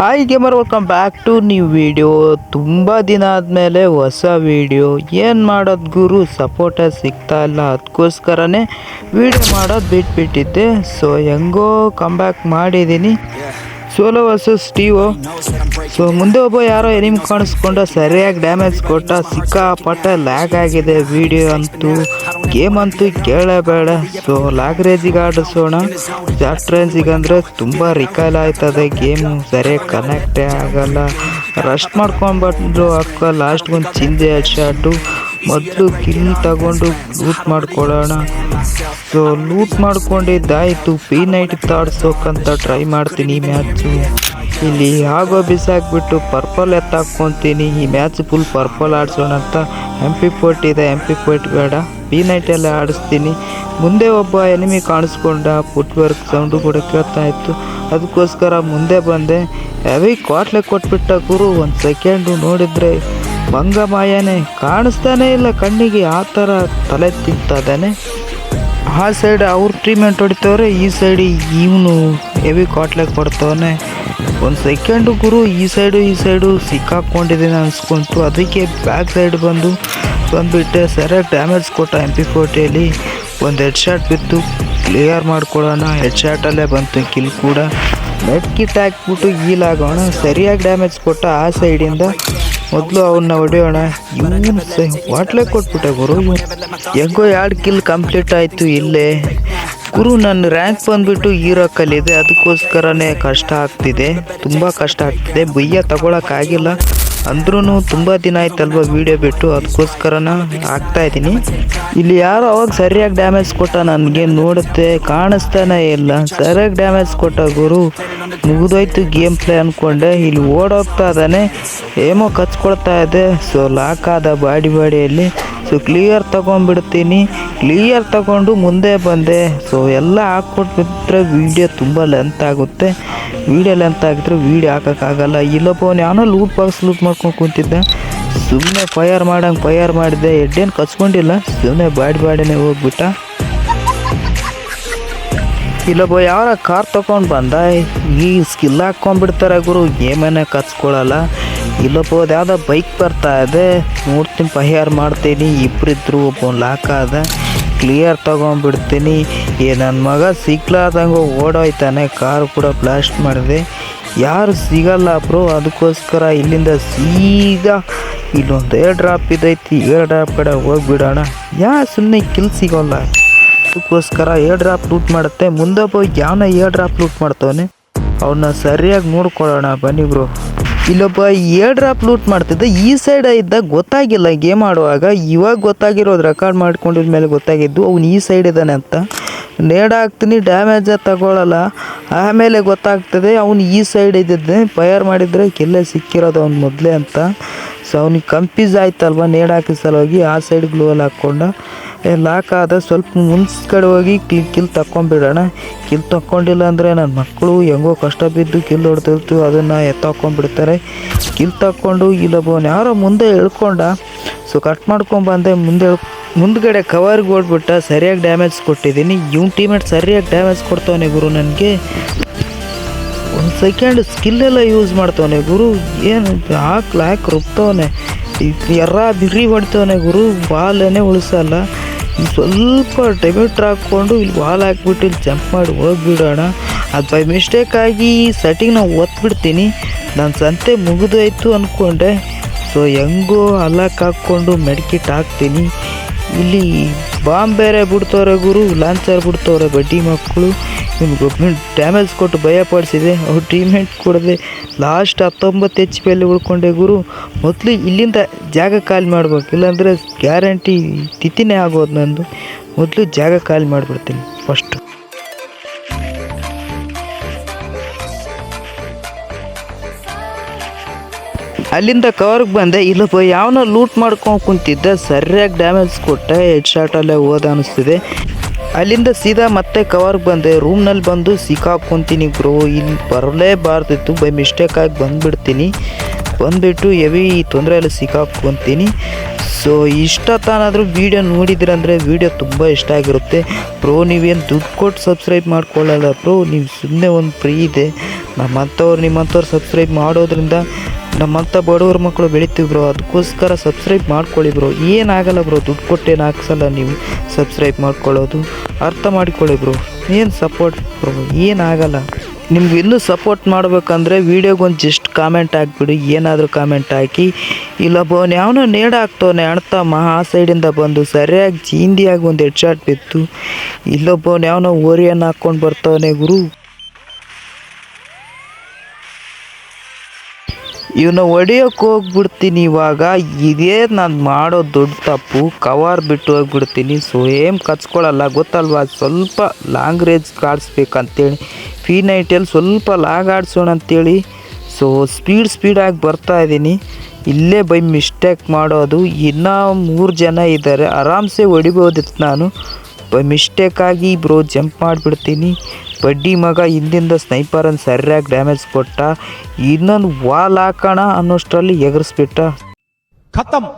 Hi gamer welcome back to new video ತುಂಬ ದಿನ ಆದಮೇಲೆ ಹೊಸ ವಿಡಿಯೋ ಏನು ಮಾಡೋದು ಗುರು? ಸಪೋರ್ಟ ಸಿಗ್ತಾ ಇಲ್ಲ. ಅದಕ್ಕೋಸ್ಕರನೇ ವಿಡಿಯೋ ಮಾಡೋದು ಬಿಟ್ಬಿಟ್ಟಿದ್ದೆ. ಸೊ ಹೆಂಗೋ ಕಮ್ ಬ್ಯಾಕ್ ಮಾಡಿದ್ದೀನಿ. ಸೋಲೋ ವರ್ಸಸ್ ಸ್ಟೀವೋ ಸೊ ಮುಂದೆ ಒಬ್ಬ ಯಾರೋ ಎನಿಮ್ ಕಾಣಿಸ್ಕೊಂಡ ಸರಿಯಾಗಿ ಡ್ಯಾಮೇಜ್ ಕೊಟ್ಟ ಸಿಕ್ಕಾಪಟ್ಟೆ ಲ್ಯಾಗ್ ಆಗಿದೆ ವಿಡಿಯೋ ಅಂತೂ ಗೇಮ್ ಅಂತೂ ಕೇಳಬೇಡ. ಸೊ ಲ್ಯಾಗ್ ರೇಂಜಿಗೆ ಆಡಿಸೋಣ. ಜಾಸ್ಟ್ ರೇಂಜಿಗೆ ಅಂದರೆ ತುಂಬ ರಿಕೈಲ್ ಆಯ್ತದೆ ಗೇಮು ಸರಿಯಾಗಿ ಕನೆಕ್ಟೇ ಆಗಲ್ಲ. ರಶ್ ಮಾಡ್ಕೊಂಡ್ಬಂದು ಅಕ್ಕ ಲಾಸ್ಟ್ಗೊಂದು ಚಿಂದೆ ಹೆಡ್ ಮೊದಲು ಕಿಲ್ ತಗೊಂಡು ಲೂಟ್ ಮಾಡ್ಕೊಳ್ಳೋಣ. ಸೊ ಲೂಟ್ ಮಾಡ್ಕೊಂಡಿದ್ದಾಯಿತು ಪಿ ನೈಟ್ ತಾಡ್ಸೋಕಂತ ಟ್ರೈ ಮಾಡ್ತೀನಿ ಈ ಮ್ಯಾಚು ಇಲ್ಲಿ ಆಗೋ ಬಿಸಾಕ್ಬಿಟ್ಟು ಪರ್ಪಲ್ ಎತ್ತಾಕ್ಕೊತೀನಿ ಈ ಮ್ಯಾಚ್ ಫುಲ್ ಪರ್ಪಲ್ ಆಡ್ಸೋಣ ಅಂತ ಎಂ ಪಿ ಫೋರ್ಟ್ ಇದೆ. ಎಂ ಪಿ ಫೋರ್ಟ್ ಬೇಡ. ಪಿ ನೈಟಲ್ಲೇ ಆಡಿಸ್ತೀನಿ. ಮುಂದೆ ಒಬ್ಬ ಎನಿಮಿ ಕಾಣಿಸ್ಕೊಂಡ ಫುಟ್ವರ್ಕ್ ಸೌಂಡು ಕೂಡ ಕೇಳ್ತಾ ಇತ್ತು. ಅದಕ್ಕೋಸ್ಕರ ಮುಂದೆ ಬಂದೆ. ಹೆವಿ ಕ್ವಾಟ್ಲೆ ಕೊಟ್ಬಿಟ್ಟ ಗುರು, ಒಂದು ಸೆಕೆಂಡು ನೋಡಿದರೆ ಭಂಗ ಮಾಯನೇ ಕಾಣಿಸ್ತಾನೆ ಇಲ್ಲ ಕಣ್ಣಿಗೆ, ಆ ಥರ ತಲೆ ತಿಂತಾನೆ ಆ ಸೈಡ್ ಅವ್ರ ಟ್ರೀಟ್ಮೆಂಟ್ ಹೊಡಿತವ್ರೆ, ಈ ಸೈಡ್ ಇವನು ಹೆವಿ ಕಾಟ್ಲೆ ಕೊಡ್ತವನೆ. ಒಂದು ಸೆಕೆಂಡು ಗುರು ಈ ಸೈಡು ಈ ಸೈಡು ಸಿಕ್ಕಾಕ್ಕೊಂಡಿದ್ದೀನಿ ಅನ್ಸ್ಕೊಂತು. ಅದಕ್ಕೆ ಬ್ಯಾಕ್ ಸೈಡ್ ಬಂದು ಬಂದುಬಿಟ್ಟೆ. ಸರಿಯಾಗಿ ಡ್ಯಾಮೇಜ್ ಕೊಟ್ಟ ಎಂ ಪಿ ಫೋರ್ಟಿಯಲ್ಲಿ ಒಂದು ಹೆಡ್ ಶಾಟ್ ಬಿತ್ತು. ಕ್ಲಿಯರ್ ಮಾಡ್ಕೊಡೋಣ ಹೆಡ್ ಶಾಟಲ್ಲೇ ಬಂತು. ಕಿಲ್ ಕೂಡ. ಹಾಕ್ಬಿಟ್ಟು heal ಆಗೋಣ ಸರಿಯಾಗಿ ಡ್ಯಾಮೇಜ್ ಕೊಟ್ಟ ಆ ಸೈಡಿಂದ ಮೊದಲು ಅವನ್ನ ಹೊಡೆಯೋಣ. ಇವನು ವಾಟ್ಲೆ ಕೊಟ್ಬಿಟ್ಟೆ ಗುರು. ಹೆಂಗೋ ಎರಡು ಕಿಲ್ ಕಂಪ್ಲೀಟ್ ಆಯಿತು ಇಲ್ಲೇ. ಗುರು, ನನ್ನ ರ್ಯಾಂಕ್ ಬಂದ್ಬಿಟ್ಟು ಹೀರೋ ಕಲಿದೆ ಅದಕ್ಕೋಸ್ಕರನೇ ಕಷ್ಟ ಆಗ್ತಿದೆ. ತುಂಬ ಕಷ್ಟ ಆಗ್ತಿದೆ. ಬುಯ್ಯ ತಗೊಳಕ್ಕಾಗಿಲ್ಲ. ಅಂದ್ರೂ ತುಂಬ ದಿನ ಆಯ್ತಲ್ವ ವಿಡಿಯೋ ಬಿಟ್ಟು ಅದಕ್ಕೋಸ್ಕರನ ಹಾಕ್ತಾ ಇದ್ದೀನಿ. ಇಲ್ಲಿ ಯಾರೋ ಅವಾಗ ಸರಿಯಾಗಿ ಡ್ಯಾಮೇಜ್ ಕೊಟ್ಟ ನನಗೆ ನೋಡುತ್ತೆ, ಕಾಣಿಸ್ತಾನೆ ಇಲ್ಲ. ಸರಿಯಾಗಿ ಡ್ಯಾಮೇಜ್ ಕೊಟ್ಟ ಗುರು, ಮುಗಿದೋಯ್ತು ಗೇಮ್ ಪ್ಲೇ ಅಂದ್ಕೊಂಡೆ ಇಲ್ಲಿ ಓಡೋಗ್ತಾ ಇದ್ದಾನೆ. ಏಮೋ ಕಚ್ಕೊಳ್ತಾ ಇದೆ. ಸೊ ಲಾಕ್ ಆದ ಬಾಡಿ ಬಾಡಿಯಲ್ಲಿ. ಸೊ ಕ್ಲಿಯರ್ ತೊಗೊಂಡ್ಬಿಡ್ತೀನಿ. ಕ್ಲಿಯರ್ ತಗೊಂಡು ಮುಂದೆ ಬಂದೆ. ಸೊ ಎಲ್ಲ ಹಾಕ್ಕೊಟ್ಬಿಟ್ರೆ ವೀಡಿಯೋ ತುಂಬ ಲೆಂತ್ ಆಗುತ್ತೆ. ವೀಡಿಯೋ ಲೆಂತ್ ಆಗಿದ್ರೆ ವೀಡಿಯೋ ಹಾಕೋಕ್ಕಾಗಲ್ಲ ಇಲ್ಲಪ್ಪ ಅವ್ನು ಯಾವನೋ ಲೂಟ್ ಬಾಕ್ಸ್ ಲೂಟ್ ಮಾಡ್ಕೊಂಡು ಕೂತಿದ್ದೆ. ಸುಮ್ಮನೆ ಫೈರ್ ಮಾಡಂಗೆ ಫೈರ್ ಮಾಡಿದೆ ಎಡ್ಡೇನು ಕಚ್ಕೊಂಡಿಲ್ಲ. ಸುಮ್ಮನೆ ಬಾಡಿ ಬಾಡಿನೇ ಹೋಗ್ಬಿಟ್ಟ. ಇಲ್ಲೊಬ್ಬ ಯಾರ ಕಾರ್ ತೊಗೊಂಡು ಬಂದ? ಈ ಸ್ಕಿಲ್ ಹಾಕ್ಕೊಂಡ್ಬಿಡ್ತಾರೆ ಗುರು. ಏಮೇನೆ ಕಚ್ಕೊಳ್ಳಲ್ಲ ಇಲ್ಲೊಬ್ಬ ಯಾವುದೋ ಬೈಕ್ ಬರ್ತಾ ಇದೆ. ನೋಡ್ತೀನಿ ಪಹಿಯಾರ್ ಮಾಡ್ತೀನಿ. ಇಬ್ಬರಿದ್ರು ಒಬ್ಬ ಲಾಕ್ ಆದ. ಕ್ಲಿಯರ್ ತೊಗೊಂಡ್ಬಿಡ್ತೀನಿ. ಏ ನನ್ನ ಮಗ ಸಿಗ್ಲಾರ್ದಂಗೆ ಓಡೋಯ್ತಾನೆ. ಕಾರ್ ಕೂಡ ಬ್ಲಾಸ್ಟ್ ಮಾಡಿದೆ. ಯಾರು ಸಿಗಲ್ಲ ಬ್ರೋ, ಅದಕ್ಕೋಸ್ಕರ ಇಲ್ಲಿಂದ ಸೀದಾ ಇಲ್ಲೊಂದು ಏರ್ ಡ್ರಾಪ್ ಇದೈತಿ. ಏರ್ ಡ್ರಾಪ್ ಕಡೆ ಹೋಗ್ಬಿಡೋಣ. ಯಾ ಸುಮ್ಮನೆ ಕಿಲ್ ಸಿಗೋಲ್ಲ. ಅದಕ್ಕೋಸ್ಕರ ಏರ್ ಡ್ರಾಪ್ ಲೂಟ್ ಮಾಡುತ್ತೆ. ಮುಂದೆ ಹೋಗಿ ಯಾವನ ಏರ್ ಡ್ರಾಪ್ ಲೂಟ್ ಮಾಡ್ತವನೆ? ಅವನ್ನ ಸರಿಯಾಗಿ ನೋಡ್ಕೊಳ್ಳೋಣ. ಬನ್ನಿ ಬ್ರೋ. ಇಲ್ಲೊಬ್ಬ ಏರ್ ಡ್ರಾಪ್ ಲೂಟ್ ಮಾಡ್ತಿದ್ದ, ಈ ಸೈಡ್ ಇದ್ದ ಗೊತ್ತಾಗಿಲ್ಲ, ಗೇಮ್ ಆಡುವಾಗ. ಇವಾಗ ಗೊತ್ತಾಗಿರೋದು ರೆಕಾರ್ಡ್ ಮಾಡ್ಕೊಂಡಿದ ಮೇಲೆ ಗೊತ್ತಾಗಿದ್ದು, ಅವ್ನು ಈ ಸೈಡ್ ಇದ್ದಾನೆ ಅಂತ. ನೇಡ್ ಹಾಕ್ತೀನಿ ಡ್ಯಾಮೇಜ ತಗೊಳ್ಳಲ್ಲ ಆಮೇಲೆ ಗೊತ್ತಾಗ್ತದೆ, ಅವನು ಈ ಸೈಡ್ ಇದ್ದಿದ್ದೆ ಫೈರ್ ಮಾಡಿದರೆ ಕೆಲ್ಲೇ ಸಿಕ್ಕಿರೋದು ಅವ್ನು ಮೊದಲೇ ಅಂತ. ಸೊ ಅವ್ನಿಗೆ ಕಂಪ್ಯೂಸ್ ಆಯ್ತಲ್ವ? ನೇಡ್ ಹಾಕಿದ ಸಲುವಾಗಿ ಆ ಸೈಡ್ ಗ್ಲೂವಲ್ಲಿ ಹಾಕ್ಕೊಂಡ. ಲಾಕ್ ಆದ ಸ್ವಲ್ಪ ಮುಂದ್ಗಡೆ ಹೋಗಿ ಕಿಲ್ ಕಿಲ್ ತಕ್ಕೊಂಬಿಡೋಣ ಕಿಲ್ ತಕ್ಕೊಂಡಿಲ್ಲ ಅಂದರೆ ನನ್ನ ಮಕ್ಕಳು ಹೆಂಗೋ ಕಷ್ಟ ಬಿದ್ದು ಕಿಲ್ ಹೊಡೆದಿರ್ತು, ಅದನ್ನು ಎತ್ತಾಕೊಂಡ್ಬಿಡ್ತಾರೆ ಕಿಲ್ ತಕ್ಕೊಂಡು ಇಲ್ಲೊಬ್ಬ ಯಾರೋ ಮುಂದೆ ಎಳ್ಕೊಂಡ. ಸೊ ಕಟ್ ಮಾಡ್ಕೊಂಬಂದೆ ಮುಂದೆ ಮುಂದ್ಗಡೆ ಕವರ್ಗೆ ಓಡ್ಬಿಟ್ಟ ಸರಿಯಾಗಿ ಡ್ಯಾಮೇಜ್ ಕೊಟ್ಟಿದ್ದೀನಿ. ಇವ್ನ ಟೀಮೇಟ್ ಸರಿಯಾಗಿ ಡ್ಯಾಮೇಜ್ ಕೊಡ್ತಾವನೆ ಗುರು ನನಗೆ. ಸೆಕೆಂಡ್ ಸ್ಕಿಲ್ ಎಲ್ಲ ಯೂಸ್ ಮಾಡ್ತವನೆ, ಗುರು. ಏನು ಹಾಕ್ ಲ್ಯಾಕ್ ರುಬ್ತವನೆ ಎರ್ರ ಬಿರಿ ಹೊಡ್ತವನೆ, ಗುರು. ಬಾಲೇನೆ ಉಳಿಸಲ್ಲ ಸ್ವಲ್ಪ ಡೆಬಿಟ್ರ್ ಹಾಕ್ಕೊಂಡು ಇಲ್ಲಿ ಬಾಲ್ ಹಾಕ್ಬಿಟ್ಟು ಇಲ್ಲಿ ಜಂಪ್ ಮಾಡಿ ಹೋಗ್ಬಿಡೋಣ. ಅದು ಬೈ ಮಿಸ್ಟೇಕ್ ಆಗಿ ಸೆಟ್ಟಿಂಗ್ ನಾವು ಒತ್ಬಿಡ್ತೀನಿ. ನನ್ನ ಸಂತೆ ಮುಗಿದೋಯ್ತು ಅಂದ್ಕೊಂಡೆ ಸೊ ಹೆಂಗೋ ಅಲ್ಲಕ್ಕೆ ಹಾಕ್ಕೊಂಡು ಮೆಡ್ಕಿಟ್ ಹಾಕ್ತೀನಿ. ಇಲ್ಲಿ ಬಾಂಬ್ ಬೇರೆ ಬಿಡ್ತವ್ರೆ ಗುರು, ಲಾಂಚರ್ ಬಿಡ್ತವ್ರೆ ಬಡ್ಡಿ ಮಕ್ಕಳು. ಗೌರ್ಮೆಂಟ್ ಡ್ಯಾಮೇಜ್ ಕೊಟ್ಟು ಭಯಪಡಿಸಿದೆ ಅವ್ರು ಟ್ರೀಟ್ಮೆಂಟ್ ಕೊಡದೆ ಲಾಸ್ಟ್ ಹತ್ತೊಂಬತ್ತು ಎಚ್ ಪಿ ಅಲ್ಲಿ ಉಳ್ಕೊಂಡೆ ಗುರು. ಮೊದಲು ಇಲ್ಲಿಂದ ಜಾಗ ಖಾಲಿ ಮಾಡ್ಬೇಕು. ಇಲ್ಲಾಂದರೆ ಗ್ಯಾರಂಟಿ ತಿಥಿನೇ ಆಗೋದು ನಂದು. ಮೊದಲು ಜಾಗ ಖಾಲಿ ಮಾಡಿಬಿಡ್ತೀನಿ ಫಸ್ಟು ಅಲ್ಲಿಂದ ಕವರ್ಗೆ ಬಂದೆ. ಇಲ್ಲ ಯಾವನೋ ಲೂಟ್ ಮಾಡ್ಕೊಂಡು ಕುಂತಿದ್ದ. ಸರಿಯಾಗಿ ಡ್ಯಾಮೇಜ್ ಕೊಟ್ಟೆ. ಹೆಡ್ ಶಾಟಲ್ಲೇ ಹೋದ ಅನಿಸ್ತಿದೆ. ಅಲ್ಲಿಂದ ಸೀದಾ ಮತ್ತೆ ಕವರ್ಗೆ ಬಂದೆ. ರೂಮ್ನಲ್ಲಿ ಬಂದು ಸಿಕ್ಕಾಕೊಂತೀನಿ ಬ್ರೋ ಇಲ್ಲಿ ಬರಲೇಬಾರ್ದಿತ್ತು. ಬೈ ಮಿಸ್ಟೇಕಾಗಿ ಬಂದುಬಿಡ್ತೀನಿ. ಬಂದುಬಿಟ್ಟು ಹೆವಿ ತೊಂದರೆಯಲ್ಲಿ ಸಿಕ್ಕಾಕೊಂತೀನಿ. ಸೊ ಇಷ್ಟ ತಾನಾದರೂ ವೀಡಿಯೋ ನೋಡಿದ್ರಂದರೆ ವೀಡಿಯೋ ತುಂಬ ಇಷ್ಟ ಆಗಿರುತ್ತೆ. ಪ್ರೋ ನೀವೇನು ದುಡ್ಡು ಕೊಟ್ಟು ಸಬ್ಸ್ಕ್ರೈಬ್ ಮಾಡ್ಕೊಳ್ಳಲ್ಲ ಪ್ರೋ ನೀವು ಸುಮ್ಮನೆ ಒಂದು ಫ್ರೀ ಇದೆ. ನಮ್ಮಂಥವ್ರು ನಿಮ್ಮಂಥವ್ರು ಸಬ್ಸ್ಕ್ರೈಬ್ ಮಾಡೋದ್ರಿಂದ ನಮ್ಮಂಥ ಬಡವ್ರ ಮಕ್ಕಳು ಬೆಳಿತೀವಿ ಬ್ರೋ. ಅದಕ್ಕೋಸ್ಕರ ಸಬ್ಸ್ಕ್ರೈಬ್ ಮಾಡ್ಕೊಳ್ಳಿ ಬ್ರೋ. ಏನಾಗಲ್ಲ ಬ್ರೋ. ದುಡ್ಡು ಕೊಟ್ಟೇನು ಹಾಕ್ಸಲ್ಲ ನೀವು ಸಬ್ಸ್ಕ್ರೈಬ್ ಮಾಡ್ಕೊಳ್ಳೋದು ಅರ್ಥ ಮಾಡಿಕೊಳ್ಳಿ ಬ್ರೋ. ಏನು ಸಪೋರ್ಟ್ ಬ್ರೋ? ಏನಾಗಲ್ಲ. ನಿಮ್ಗೆ ಇನ್ನೂ ಸಪೋರ್ಟ್ ಮಾಡಬೇಕಂದ್ರೆ ವೀಡಿಯೋಗೆ ಒಂದು ಜಸ್ಟ್ ಕಾಮೆಂಟ್ ಹಾಕ್ಬಿಡಿ. ಏನಾದರೂ ಕಾಮೆಂಟ್ ಹಾಕಿ. ಇಲ್ಲೊಬ್ಬವನು ಯಾವನೋ ನೇಡ ಹಾಕ್ತವನೆ. ಮಹಾ ಆ ಸೈಡಿಂದ ಬಂದು ಸರಿಯಾಗಿ ಜೀಂದಿಯಾಗಿ ಒಂದು ಹೆಡ್ ಶಾಟ್ ಬಿತ್ತು ಇಲ್ಲೊಬ್ಬವನು ಯಾವನೋ ಓರಿಯನ್ನು ಹಾಕ್ಕೊಂಡು ಬರ್ತಾವನೆ ಗುರು. ಇವನ್ನ ಹೊಡಿಯೋಕೆ ಹೋಗ್ಬಿಡ್ತೀನಿ ಇವಾಗ. ಇದೇ ನಾನು ಮಾಡೋ ದೊಡ್ಡ ತಪ್ಪು. ಕವರ್ ಬಿಟ್ಟು ಹೋಗ್ಬಿಡ್ತೀನಿ. ಸೊ ಏಮ್ ಕಚ್ಕೊಳ್ಳಲ್ಲ ಗೊತ್ತಲ್ವಾ? ಸ್ವಲ್ಪ ಲಾಂಗ್ ರೇಂಜ್ ಕಾಡಿಸ್ಬೇಕಂತೇಳಿ. ಪಿ ನೈಟಲ್ಲಿ ಸ್ವಲ್ಪ ಲಾಗ್ ಆಡಿಸೋಣ ಅಂತೇಳಿ. ಸೊ ಸ್ಪೀಡ್ ಸ್ಪೀಡಾಗಿ ಬರ್ತಾ ಇದ್ದೀನಿ. ಇಲ್ಲೇ ಬೈ ಮಿಸ್ಟೇಕ್ ಮಾಡೋದು. ಇನ್ನೂ ಮೂರು ಜನ ಇದ್ದಾರೆ ಆರಾಮ್ಸೆ ಹೊಡಿಬೋದಿತ್ತು ನಾನು. ಬ ಮಿಸ್ಟೇಕಾಗಿ ಬ್ರೋ ಜಂಪ್ ಮಾಡಿಬಿಡ್ತೀನಿ. ಬಡ್ಡಿ ಮಗ ಹಿಂದಿಂದ ಸ್ನೈಪರನ್ನು ಸರಿಯಾಗಿ ಡ್ಯಾಮೇಜ್ ಕೊಟ್ಟ. ಇನ್ನೊಂದು ವಾಲ್ ಹಾಕೋಣ ಅನ್ನೋಷ್ಟರಲ್ಲಿ ಎಗರಿಸ್ಬಿಟ್ಟ. ಖತಮ್.